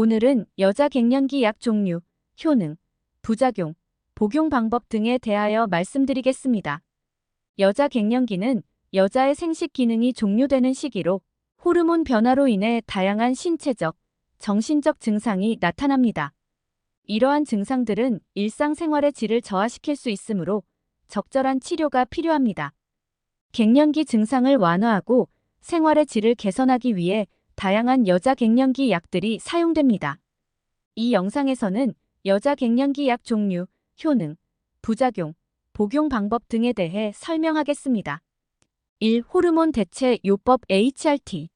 오늘은 여자 갱년기 약 종류, 효능, 부작용, 복용 방법 등에 대하여 말씀드리겠습니다. 여자 갱년기는 여자의 생식 기능이 종료되는 시기로 호르몬 변화로 인해 다양한 신체적, 정신적 증상이 나타납니다. 이러한 증상들은 일상생활의 질을 저하시킬 수 있으므로 적절한 치료가 필요합니다. 갱년기 증상을 완화하고 생활의 질을 개선하기 위해 다양한 여자 갱년기 약들이 사용됩니다. 이 영상에서는 여자 갱년기 약 종류, 효능, 부작용, 복용 방법 등에 대해 설명하겠습니다. 1. 호르몬 대체 요법 HRT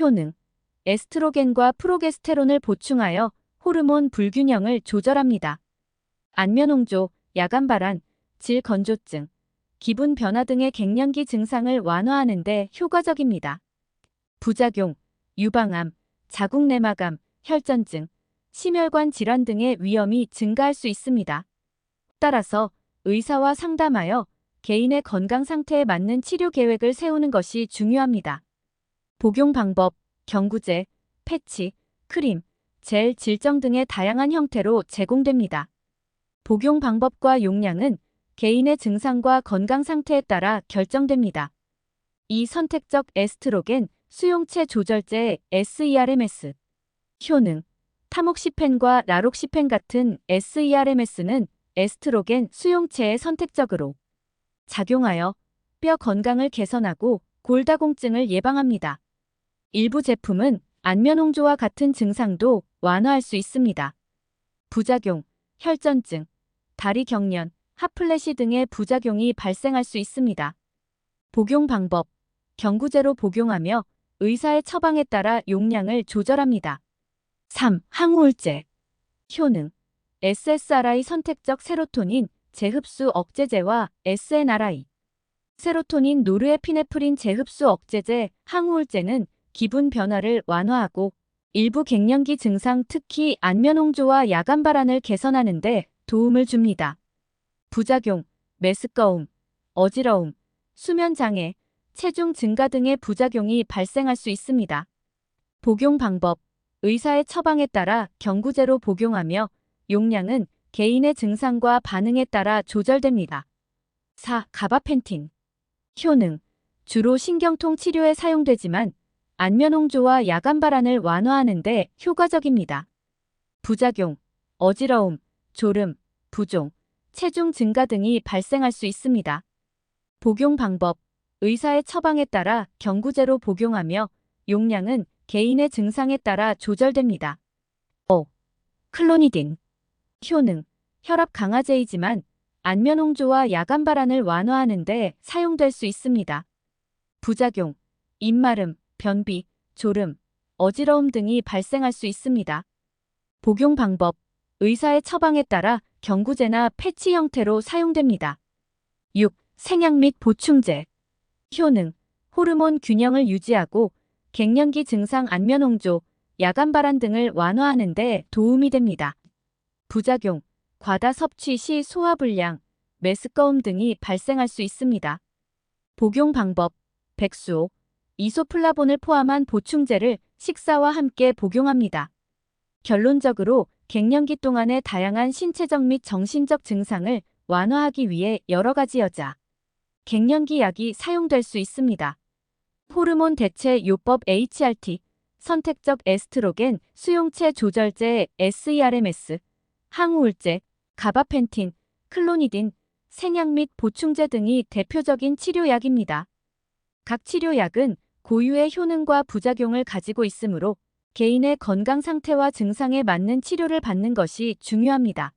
효능 에스트로겐과 프로게스테론을 보충하여 호르몬 불균형을 조절합니다. 안면홍조, 야간발한, 질건조증, 기분 변화 등의 갱년기 증상을 완화하는 데 효과적입니다. 부작용, 유방암, 자궁내막암, 혈전증, 심혈관 질환 등의 위험이 증가할 수 있습니다. 따라서 의사와 상담하여 개인의 건강 상태에 맞는 치료 계획을 세우는 것이 중요합니다. 복용 방법, 경구제, 패치, 크림, 젤, 질정 등의 다양한 형태로 제공됩니다. 복용 방법과 용량은 개인의 증상과 건강 상태에 따라 결정됩니다. 이 선택적 에스트로겐 수용체 조절제 SERMS 효능 타목시펜과 라록시펜 같은 SERMS는 에스트로겐 수용체에 선택적으로 작용하여 뼈 건강을 개선하고 골다공증을 예방합니다. 일부 제품은 안면홍조와 같은 증상도 완화할 수 있습니다. 부작용, 혈전증, 다리 경련, 핫플래시 등의 부작용이 발생할 수 있습니다. 복용 방법, 경구제로 복용하며 의사의 처방에 따라 용량을 조절합니다. 3. 항우울제 효능 SSRI 선택적 세로토닌 재흡수 억제제와 SNRI 세로토닌 노르에피네프린 재흡수 억제제 항우울제는 기분 변화를 완화하고 일부 갱년기 증상 특히 안면홍조와 야간발한을 개선하는 데 도움을 줍니다. 부작용, 메스꺼움, 어지러움, 수면장애, 체중 증가 등의 부작용이 발생할 수 있습니다. 복용 방법, 의사의 처방에 따라 경구제로 복용하며 용량은 개인의 증상과 반응에 따라 조절됩니다. 4. 가바펜틴 효능 주로 신경통 치료에 사용되지만 안면홍조와 야간발한을 완화하는 데 효과적입니다. 부작용, 어지러움, 졸음, 부종, 체중 증가 등이 발생할 수 있습니다. 복용 방법, 의사의 처방에 따라 경구제로 복용하며 용량은 개인의 증상에 따라 조절됩니다. 5. 클로니딘 효능 혈압 강화제이지만 안면홍조와 야간발한을 완화하는 데 사용될 수 있습니다. 부작용 입마름, 변비, 졸음, 어지러움 등이 발생할 수 있습니다. 복용 방법 의사의 처방에 따라 경구제나 패치 형태로 사용됩니다. 6. 생약 및 보충제 효능 호르몬 균형을 유지하고 갱년기 증상 안면홍조, 야간발한 등을 완화하는 데 도움이 됩니다. 부작용 과다 섭취 시 소화불량, 메스꺼움 등이 발생할 수 있습니다. 복용 방법 백수호, 이소플라본을 포함한 보충제를 식사와 함께 복용합니다. 결론적으로 갱년기 동안의 다양한 신체적 및 정신적 증상을 완화하기 위해 여러 가지 여자 갱년기 약이 사용될 수 있습니다. 호르몬 대체 요법 HRT, 선택적 에스트로겐 수용체 조절제 SERMS, 항우울제, 가바펜틴, 클로니딘, 생약 및 보충제 등이 대표적인 치료약입니다. 각 치료약은 고유의 효능과 부작용을 가지고 있으므로 개인의 건강 상태와 증상에 맞는 치료를 받는 것이 중요합니다.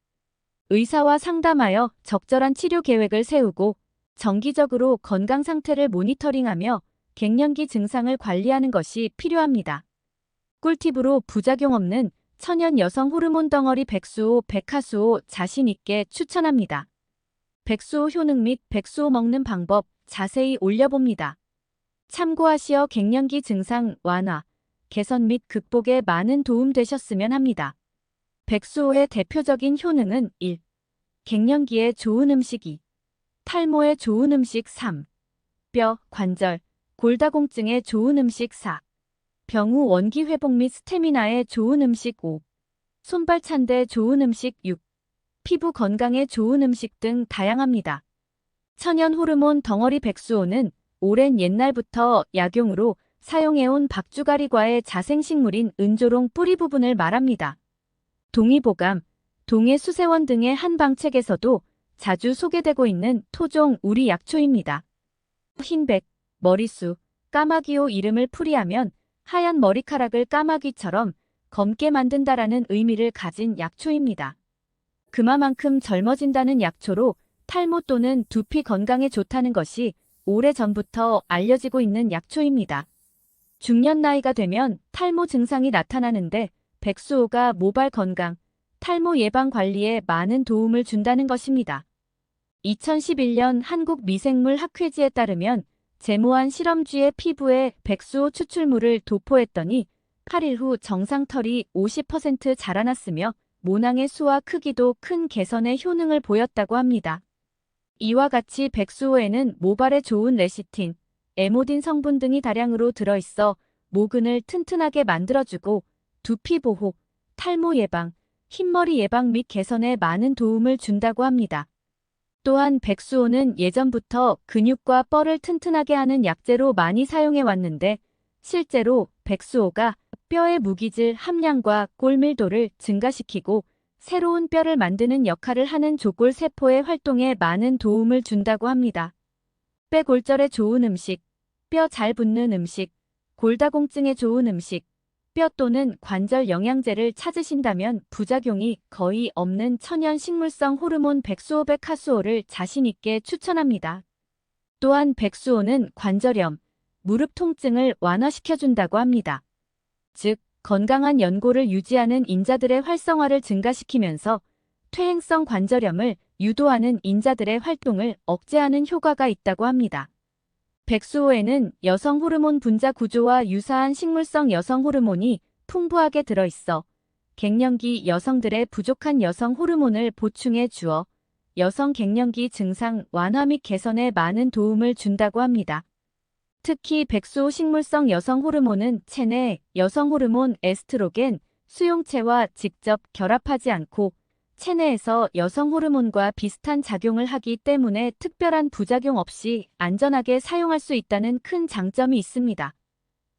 의사와 상담하여 적절한 치료 계획을 세우고 정기적으로 건강 상태를 모니터링하며 갱년기 증상을 관리하는 것이 필요합니다. 꿀팁으로 부작용 없는 천연 여성 호르몬 덩어리 백수호 백화수호 자신 있게 추천합니다. 백수호 효능 및 백수호 먹는 방법 자세히 올려봅니다. 참고하시어 갱년기 증상 완화, 개선 및 극복에 많은 도움 되셨으면 합니다. 백수호의 대표적인 효능은 1. 갱년기에 좋은 음식 2. 탈모에 좋은 음식 3. 뼈, 관절, 골다공증에 좋은 음식 4. 병우 원기 회복 및 스태미나에 좋은 음식 5. 손발 찬데 좋은 음식 6. 피부 건강에 좋은 음식 등 다양합니다. 천연 호르몬 덩어리 백수호는 오랜 옛날부터 약용으로 사용해온 박주가리과의 자생식물인 은조롱 뿌리 부분을 말합니다. 동의보감, 동해수세원 등의 한방책에서도 자주 소개되고 있는 토종 우리 약초입니다. 흰백, 머리수, 까마귀호 이름을 풀이하면 하얀 머리카락을 까마귀처럼 검게 만든다라는 의미를 가진 약초입니다. 그만큼 젊어진다는 약초로 탈모 또는 두피 건강에 좋다는 것이 오래전부터 알려지고 있는 약초입니다. 중년 나이가 되면 탈모 증상이 나타나는데 백수호가 모발 건강, 탈모 예방 관리에 많은 도움을 준다는 것입니다. 2011년 한국 미생물 학회지에 따르면 제모한 실험쥐의 피부에 백수호 추출물을 도포했더니 8일 후 정상털이 50% 자라났으며 모낭의 수와 크기도 큰 개선의 효능을 보였다고 합니다. 이와 같이 백수호에는 모발에 좋은 레시틴, 에모딘 성분 등이 다량으로 들어있어 모근을 튼튼하게 만들어주고 두피 보호, 탈모 예방, 흰머리 예방 및 개선에 많은 도움을 준다고 합니다. 또한 백수호는 예전부터 근육과 뼈를 튼튼하게 하는 약재로 많이 사용해 왔는데 실제로 백수호가 뼈의 무기질 함량과 골밀도를 증가시키고 새로운 뼈를 만드는 역할을 하는 조골 세포의 활동에 많은 도움을 준다고 합니다. 뼈골절에 좋은 음식, 뼈 잘 붙는 음식, 골다공증에 좋은 음식, 뼈 또는 관절 영양제를 찾으신다면 부작용이 거의 없는 천연 식물성 호르몬 백수호백하수호를 자신있게 추천합니다. 또한 백수호는 관절염, 무릎 통증을 완화시켜준다고 합니다. 즉, 건강한 연골을 유지하는 인자들의 활성화를 증가시키면서 퇴행성 관절염을 유도하는 인자들의 활동을 억제하는 효과가 있다고 합니다. 백수호에는 여성 호르몬 분자 구조와 유사한 식물성 여성 호르몬이 풍부하게 들어있어 갱년기 여성들의 부족한 여성 호르몬을 보충해 주어 여성 갱년기 증상 완화 및 개선에 많은 도움을 준다고 합니다. 특히 백수호 식물성 여성 호르몬은 체내 여성 호르몬 에스트로겐 수용체와 직접 결합하지 않고 체내에서 여성 호르몬과 비슷한 작용을 하기 때문에 특별한 부작용 없이 안전하게 사용할 수 있다는 큰 장점이 있습니다.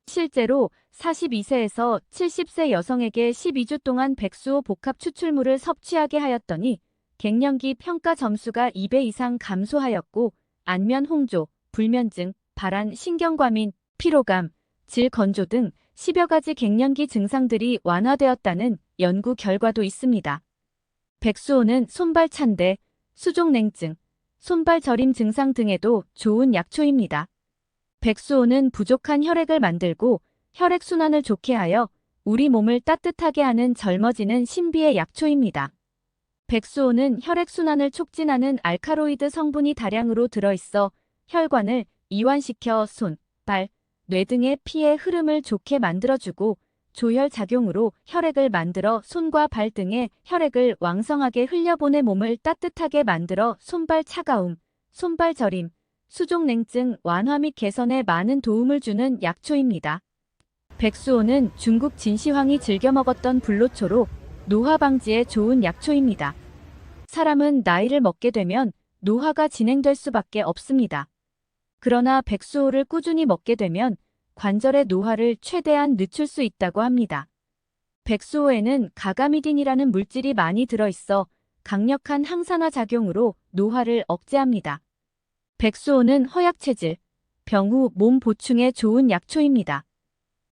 실제로 42세에서 70세 여성에게 12주 동안 백수호 복합 추출물을 섭취하게 하였더니 갱년기 평가 점수가 2배 이상 감소하였고 안면 홍조, 불면증, 발한 신경과민, 피로감, 질 건조 등 10여 가지 갱년기 증상들이 완화되었다는 연구 결과도 있습니다. 백수호는 손발 찬데, 수족냉증, 손발 저림 증상 등에도 좋은 약초입니다. 백수호는 부족한 혈액을 만들고 혈액순환을 좋게 하여 우리 몸을 따뜻하게 하는 젊어지는 신비의 약초입니다. 백수호는 혈액순환을 촉진하는 알카로이드 성분이 다량으로 들어있어 혈관을 이완시켜 손, 발, 뇌 등의 피의 흐름을 좋게 만들어주고 조혈 작용으로 혈액을 만들어 손과 발 등에 혈액을 왕성하게 흘려보내 몸을 따뜻하게 만들어 손발 차가움, 손발 저림, 수족냉증 완화 및 개선에 많은 도움을 주는 약초입니다. 백수호는 중국 진시황이 즐겨 먹었던 불로초로 노화 방지에 좋은 약초입니다. 사람은 나이를 먹게 되면 노화가 진행될 수밖에 없습니다. 그러나 백수호를 꾸준히 먹게 되면 관절의 노화를 최대한 늦출 수 있다고 합니다. 백수호에는 가가미딘이라는 물질이 많이 들어있어 강력한 항산화 작용으로 노화를 억제합니다. 백수호는 허약 체질, 병 후 몸 보충에 좋은 약초입니다.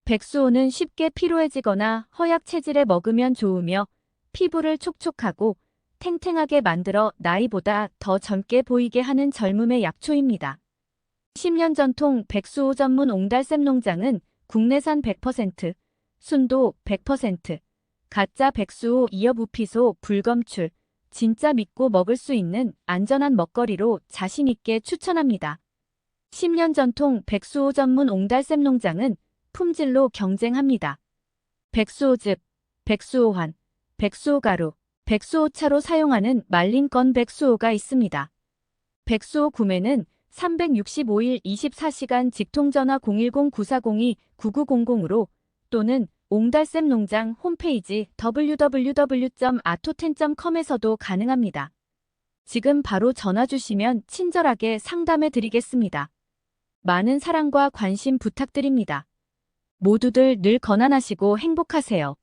백수호는 쉽게 피로해지거나 허약 체질에 먹으면 좋으며 피부를 촉촉하고 탱탱하게 만들어 나이보다 더 젊게 보이게 하는 젊음의 약초입니다. 10년 전통 백수호 전문 옹달샘 농장은 국내산 100%, 순도 100%, 가짜 백수호 이어부피소 불검출, 진짜 믿고 먹을 수 있는 안전한 먹거리로 자신있게 추천합니다. 10년 전통 백수호 전문 옹달샘 농장은 품질로 경쟁합니다. 백수호즙, 백수호환, 백수호가루, 백수호차로 사용하는 말린 건 백수호가 있습니다. 백수호 구매는 365일 24시간 직통전화 010-9402-9900으로 또는 옹달샘 농장 홈페이지 www.ato텐.com에서도 가능합니다. 지금 바로 전화 주시면 친절하게 상담해 드리겠습니다. 많은 사랑과 관심 부탁드립니다. 모두들 늘 건강하시고 행복하세요.